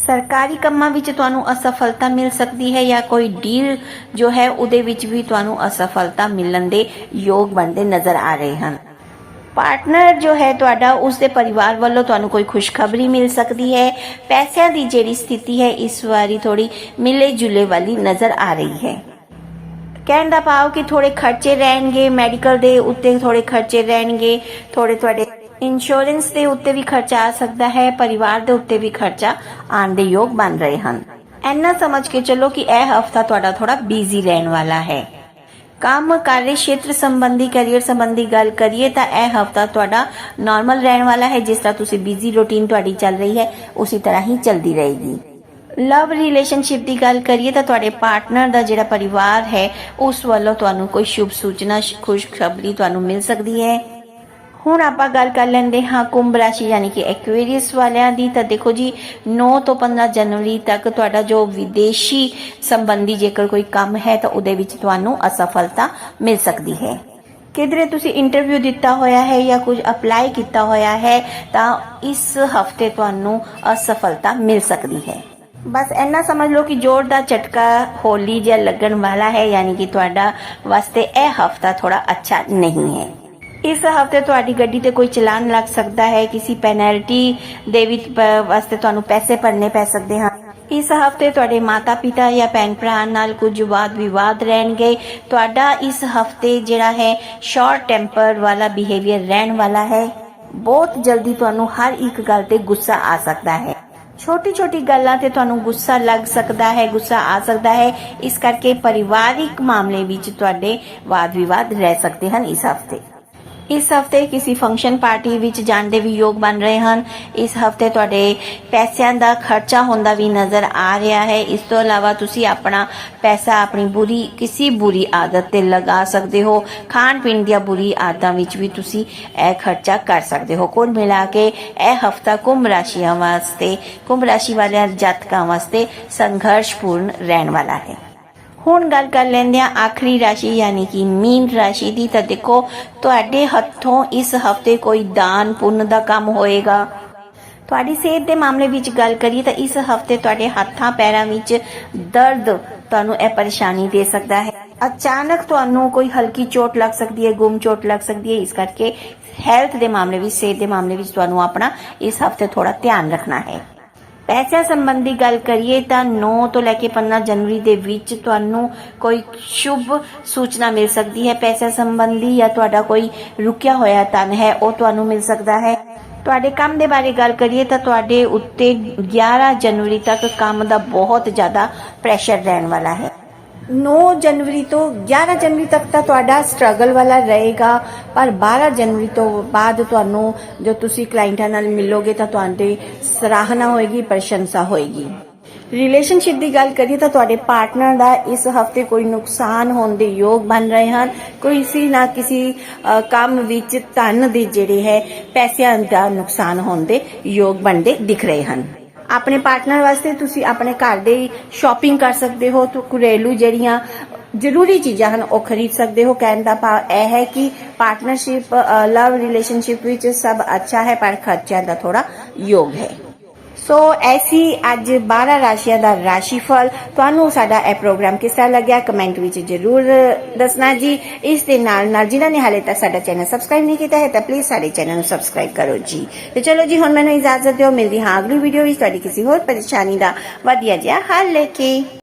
ਸਰਕਾਰੀ ਕੰਮਾਂ ਵਿੱਚ ਤੁਹਾਨੂੰ ਅਸਫਲਤਾ ਮਿਲ ਸਕਦੀ ਹੈ ਜਾਂ ਕੋਈ ਡੀਲ ਜੋ ਹੈ ਉਹਦੇ ਵਿੱਚ ਵੀ ਤੁਹਾਨੂੰ ਅਸਫਲਤਾ ਮਿਲਣ ਦੇ ਯੋਗ ਬਣਦੇ ਨਜ਼ਰ ਆ ਰਹੇ ਹਨ। ਪਾਰਟਨਰ ਜੋ ਹੈ ਤੁਹਾਡਾ ਉਸ ਦੇ ਪਰਿਵਾਰ ਵੱਲੋਂ ਤੁਹਾਨੂੰ ਕੋਈ ਖੁਸ਼ਖਬਰੀ ਮਿਲ ਸਕਦੀ ਹੈ। ਪੈਸਿਆਂ ਦੀ ਜਿਹੜੀ ਸਥਿਤੀ ਹੈ, ਇਸ ਵਾਰੀ ਥੋੜੀ ਮਿਲੇ ਜੁਲੇ ਵਾਲੀ ਨਜ਼ਰ ਆ ਰਹੀ ਹੈ। ਕਹਿਣ ਦਾ ਭਾਵ ਕਿ ਥੋੜੇ ਖਰਚੇ ਰਹਿਣਗੇ ਮੈਡੀਕਲ ਦੇ ਉੱਤੇ ਥੋੜੇ ਖਰਚੇ ਰਹਿਣਗੇ ਥੋੜੇ ਤੁਹਾਡੇ ਇੰਸ਼ੋਰੈਂਸ ਦੇ ਉੱਤੇ ਵੀ ਖਰਚਾ ਆ ਸਕਦਾ ਹੈ, ਪਰਿਵਾਰ ਦੇ ਉੱਤੇ ਵੀ ਖਰਚਾ ਆਉਣ ਦੇ ਯੋਗ ਬਣ ਰਹੇ ਹਨ। ਐਨਾ ਸਮਝ ਕੇ ਚੱਲੋ ਕਿ ਇਹ ਹਫਤਾ ਤੁਹਾਡਾ ਥੋੜਾ ਬਿਜ਼ੀ ਰਹਿਣ ਵਾਲਾ ਹੈ। ਕੰਮ ਕਾਰਜ ਖੇਤਰ ਸੰਬੰਧੀ ਕੈਰੀਅਰ ਸੰਬੰਧੀ ਗੱਲ ਕਰੀਏ ਤਾਂ ਇਹ ਹਫਤਾ ਤੁਹਾਡਾ ਨਾਰਮਲ ਰਹਿਣ ਵਾਲਾ ਹੈ, ਜਿਸ ਤਰ੍ਹਾਂ ਤੁਸੀਂ ਬਿਜ਼ੀ ਰੁਟੀਨ ਤੁਹਾਡੀ ਚੱਲ ਰਹੀ ਹੈ, ਉਸੇ ਤਰ੍ਹਾਂ ਹੀ ਚੱਲਦੀ ਰਹੇਗੀ। ਲਵ ਰਿਲੇਸ਼ਨਸ਼ਿਪ ਦੀ ਗੱਲ ਕਰੀਏ ਤਾਂ ਤੁਹਾਡੇ ਪਾਰਟਨਰ ਦਾ ਜਿਹੜਾ ਪਰਿਵਾਰ ਹੈ, ਉਸ ਵੱਲੋਂ ਤੁਹਾਨੂੰ ਕੋਈ ਸ਼ੁਭ ਸੂਚਨਾ, ਖੁਸ਼ਖਬਰੀ ਤੁਹਾਨੂੰ ਮਿਲ ਸਕਦੀ ਹੈ। ਹੁਣ ਆਪਾਂ ਗੱਲ ਕਰ ਲੈਂਦੇ ਹਾਂ ਕੁੰਭ ਰਾਸ਼ੀ, ਯਾਨੀ ਕਿ ਐਕੁਏਰੀਅਸ ਵਾਲਿਆਂ ਦੀ। ਤਾਂ ਦੇਖੋ ਜੀ 9 ਤੋਂ 15 ਜਨਵਰੀ ਤੱਕ ਤੁਹਾਡਾ ਜੋ ਵਿਦੇਸ਼ੀ ਸੰਬੰਧੀ ਜੇਕਰ ਕੋਈ ਕੰਮ ਹੈ, ਤਾਂ ਉਹਦੇ ਵਿੱਚ ਤੁਹਾਨੂੰ ਅਸਫਲਤਾ ਮਿਲ ਸਕਦੀ ਹੈ। ਕਿਧਰੇ ਤੁਸੀਂ ਇੰਟਰਵਿਊ ਦਿੱਤਾ ਹੋਇਆ ਹੈ ਜਾਂ ਕੁਝ ਅਪਲਾਈ ਕੀਤਾ ਹੋਇਆ ਹੈ, ਤਾਂ ਇਸ ਹਫ਼ਤੇ ਤੁਹਾਨੂੰ ਅਸਫਲਤਾ ਮਿਲ ਸਕਦੀ ਹੈ। ਬਸ ਇੰਨਾ ਸਮਝ ਲਓ ਕਿ ਜ਼ੋਰ ਦਾ ਝਟਕਾ ਹੋਲੀ ਜਿਹਾ ਲੱਗਣ ਵਾਲਾ ਹੈ, ਯਾਨੀ ਕਿ ਤੁਹਾਡਾ ਵਾਸਤੇ ਇਹ ਹਫਤਾ ਥੋੜਾ ਅੱਛਾ ਨਹੀਂ ਹੈ। ਇਸ ਹਫ਼ਤੇ ਤੁਹਾਡੀ ਗੱਡੀ ਤੇ ਕੋਈ ਚਲਾਨ ਲੱਗ ਸਕਦਾ ਹੈ? ਕਿਸੇ ਪੈਨਲਟੀ ਦੇ ਵਿੱਚ ਵਾਸਤੇ ਤੁਹਾਨੂੰ ਪੈਸੇ ਭਰਨੇ ਪੈ ਸਕਦੇ ਹਨ? ਇਸ ਹਫ਼ਤੇ ਤੁਹਾਡੇ ਮਾਤਾ ਪਿਤਾ ਜਾਂ ਭੈਣ ਭਰਾ ਨਾਲ ਕੁਝ ਵਾਦ ਵਿਵਾਦ ਰਹਿਣਗੇ। ਤੁਹਾਡਾ ਇਸ ਹਫ਼ਤੇ ਜਿਹੜਾ ਹੈ ਸ਼ਾਰਟ ਟੈਂਪਰ ਵਾਲਾ ਬਿਹੇਵੀਅਰ ਰਹਿਣ ਵਾਲਾ ਹੈ। ਬਹੁਤ ਜਲਦੀ ਤੁਹਾਨੂੰ ਹਰ ਇੱਕ ਗੱਲ ਤੇ ਗੁੱਸਾ ਆ ਸਕਦਾ ਹੈ। ਛੋਟੀ ਛੋਟੀ ਗੱਲਾਂ ਤੇ ਤੁਹਾਨੂੰ ਗੁੱਸਾ ਲੱਗ ਸਕਦਾ ਹੈ, ਗੁੱਸਾ ਆ ਸਕਦਾ ਹੈ। ਇਸ ਕਰਕੇ ਪਰਿਵਾਰਿਕ ਮਾਮਲੇ ਵਿੱਚ ਤੁਹਾਡੇ ਵਾਦ ਵਿਵਾਦ ਰਹਿ ਸਕਦੇ ਹਨ ਇਸ ਹਫ਼ਤੇ। ਇਸ ਹਫ਼ਤੇ ਕਿਸੇ ਫੰਕਸ਼ਨ ਪਾਰਟੀ ਵਿੱਚ ਜਾਣ ਦੇ ਵੀ ਯੋਗ ਬਣ ਰਹੇ ਹਨ। ਇਸ ਹਫ਼ਤੇ ਤੁਹਾਡੇ ਪੈਸਿਆਂ ਦਾ ਖਰਚਾ ਹੁੰਦਾ ਵੀ ਨਜ਼ਰ ਆ ਰਿਹਾ ਹੈ। ਇਸ ਤੋਂ ਇਲਾਵਾ ਤੁਸੀਂ ਆਪਣਾ ਪੈਸਾ ਆਪਣੀ ਬੁਰੀ, ਕਿਸੇ ਬੁਰੀ ਆਦਤ ਤੇ ਲਗਾ ਸਕਦੇ ਹੋ। ਖਾਣ ਪੀਣ ਦੀਆਂ ਬੁਰੀ ਆਦਤਾਂ ਵਿੱਚ ਵੀ ਤੁਸੀਂ ਇਹ ਖਰਚਾ ਕਰ ਸਕਦੇ ਹੋ। ਕੁੱਲ ਮਿਲਾ ਕੇ ਇਹ ਹਫਤਾ ਕੁੰਭ ਰਾਸ਼ੀਆਂ ਵਾਸਤੇ, ਕੁੰਭ ਰਾਸ਼ੀ ਵਾਲਿਆਂ ਜਾਤਕਾਂ ਵਾਸਤੇ ਸੰਘਰਸ਼ਪੂਰਨ ਰਹਿਣ ਵਾਲਾ ਹੈ। ਹੁਣ ਗੱਲ ਕਰ ਲੈਂਦੇ ਆ ਆਖਰੀ ਰਾਸ਼ੀ, ਯਾਨੀ ਕਿ ਮੀਨ ਰਾਸ਼ੀ ਦੀ। ਤਾਂ ਦੇਖੋ, ਤੁਹਾਡੇ ਹੱਥੋਂ ਇਸ ਹਫ਼ਤੇ ਕੋਈ ਦਾਨ ਪੁੰਨ ਦਾ ਕੰਮ ਹੋਏਗਾ। ਤੁਹਾਡੀ ਸਿਹਤ ਦੇ ਮਾਮਲੇ ਵਿੱਚ ਗੱਲ ਕਰੀਏ ਤਾਂ ਇਸ ਹਫ਼ਤੇ ਤੁਹਾਡੇ ਹੱਥਾਂ, ਪੈਰਾਂ ਵਿੱਚ ਦਰਦ ਤੁਹਾਨੂੰ ਇਹ ਪਰੇਸ਼ਾਨੀ ਦੇ ਸਕਦਾ ਹੈ। ਅਚਾਨਕ ਤੁਹਾਨੂੰ ਕੋਈ ਹਲਕੀ ਚੋਟ ਲੱਗ ਸਕਦੀ ਹੈ, ਗੁੰਮ ਚੋਟ ਲੱਗ ਸਕਦੀ ਹੈ। ਇਸ ਕਰਕੇ ਹੈਲਥ ਦੇ ਮਾਮਲੇ ਵਿੱਚ, ਸਿਹਤ ਦੇ ਮਾਮਲੇ ਵਿੱਚ ਤੁਹਾਨੂੰ ਆਪਣਾ ਇਸ ਹਫ਼ਤੇ ਥੋੜਾ ਧਿਆਨ ਰੱਖਣਾ ਹੈ। ਪੈਸਿਆਂ ਸੰਬੰਧੀ ਗੱਲ ਕਰੀਏ ਤਾਂ 9 ਤੋਂ ਲੈ ਕੇ 15 ਜਨਵਰੀ ਦੇ ਵਿੱਚ ਤੁਹਾਨੂੰ ਕੋਈ ਸ਼ੁਭ ਸੂਚਨਾ ਮਿਲ ਸਕਦੀ ਹੈ। ਪੈਸਿਆਂ ਸੰਬੰਧੀ ਜਾਂ ਤੁਹਾਡਾ ਕੋਈ ਰੁਕਿਆ ਹੋਇਆ ਧਨ ਹੈ, ਉਹ ਤੁਹਾਨੂੰ ਮਿਲ ਸਕਦਾ ਹੈ। ਤੁਹਾਡੇ ਕੰਮ ਦੇ ਬਾਰੇ ਗੱਲ ਕਰੀਏ ਤਾਂ ਤੁਹਾਡੇ ਉੱਤੇ 11 ਜਨਵਰੀ ਤੱਕ ਕੰਮ ਦਾ ਬਹੁਤ ਜ਼ਿਆਦਾ ਪ੍ਰੈਸ਼ਰ ਰਹਿਣ ਵਾਲਾ ਹੈ। 9 ਜਨਵਰੀ ਤੋਂ 11 ਜਨਵਰੀ ਤੱਕ ਤਾਂ ਤੁਹਾਡਾ ਸਟਰਗਲ ਵਾਲਾ ਰਹੇਗਾ, ਪਰ 12 ਜਨਵਰੀ ਤੋਂ ਬਾਅਦ ਤੁਹਾਨੂੰ ਜੋ ਤੁਸੀਂ ਕਲਾਇੰਟਾਂ ਨਾਲ ਮਿਲੋਗੇ ਤਾਂ ਤੁਹਾਡੀ ਸਰਾਹਨਾ ਹੋਏਗੀ, ਪ੍ਰਸ਼ੰਸਾ ਹੋਏਗੀ। ਰਿਲੇਸ਼ਨਸ਼ਿਪ ਦੀ ਗੱਲ ਕਰੀਏ ਤਾਂ ਤੁਹਾਡੇ ਪਾਰਟਨਰ ਦਾ ਇਸ ਹਫ਼ਤੇ ਕੋਈ ਨੁਕਸਾਨ ਹੋਣ ਦੇ ਯੋਗ ਬਣ ਰਹੇ ਹਨ। ਕੋਈ ਸੀ ਨਾ ਕਿਸੇ ਕੰਮ ਵਿੱਚ ਧਨ ਦੇ ਜਿਹੜੇ ਹੈ, ਪੈਸਿਆਂ ਦਾ ਨੁਕਸਾਨ ਹੋਣ ਦੇ ਯੋਗ ਬਣਦੇ ਦਿਖ ਰਹੇ ਹਨ। ਆਪਣੇ ਪਾਰਟਨਰ ਵਾਸਤੇ ਤੁਸੀਂ ਆਪਣੇ ਘਰ ਦੇ ਸ਼ਾਪਿੰਗ ਕਰ ਸਕਦੇ ਹੋ, ਤੇ, ਘਰੇਲੂ ਜਿਹੜੀਆਂ ਜ਼ਰੂਰੀ ਚੀਜ਼ਾਂ ਹਨ, ਉਹ ਖਰੀਦ ਸਕਦੇ ਹੋ। ਕਹਿਣ ਦਾ ਭਾਵ ਇਹ ਹੈ ਕਿ ਪਾਰਟਨਰਸ਼ਿਪ ਲਵ ਰਿਲੇਸ਼ਨਸ਼ਿਪ ਵਿੱਚ ਸਭ ਅੱਛਾ ਹੈ, ਪਰ ਖਰਚਿਆਂ ਦਾ ਥੋੜਾ ਯੋਗ ਹੈ। ਸੋ ਐਸੀ ਅੱਜ 12 ਰਾਸ਼ੀਆਂ ਦਾ ਰਾਸ਼ੀਫਲ। ਤੁਹਾਨੂੰ ਸਾਡਾ ਇਹ ਪ੍ਰੋਗਰਾਮ ਕਿਸ ਤਰ੍ਹਾਂ ਲੱਗਿਆ ਕਮੈਂਟ ਵਿੱਚ ਜ਼ਰੂਰ ਦੱਸਣਾ ਜੀ। ਇਸ ਦੇ ਨਾਲ ਨਾਲ ਜਿਨ੍ਹਾਂ ਨੇ ਹਾਲੇ ਤੱਕ ਸਾਡਾ ਚੈਨਲ ਸਬਸਕ੍ਰਾਈਬ ਨਹੀਂ ਕੀਤਾ ਹੈ, ਤਾਂ ਪਲੀਜ਼ ਸਾਡੇ ਚੈਨਲ ਨੂੰ ਸਬਸਕ੍ਰਾਈਬ ਕਰੋ ਜੀ। ਤੇ ਚਲੋ ਜੀ, ਹੁਣ ਮੈਨੂੰ ਇਜਾਜ਼ਤ ਦਿਓ। ਮਿਲਦੀ ਹਾਂ ਅਗਲੀ ਵੀਡੀਓ ਵਿੱਚ। ਤੁਹਾਡੀ ਕਿਸੇ ਹੋਰ ਪਰੇਸ਼ਾਨੀ ਦਾ ਵਧੀਆ ਜਿਹਾ ਹੱਲ ਲੈ ਕੇ।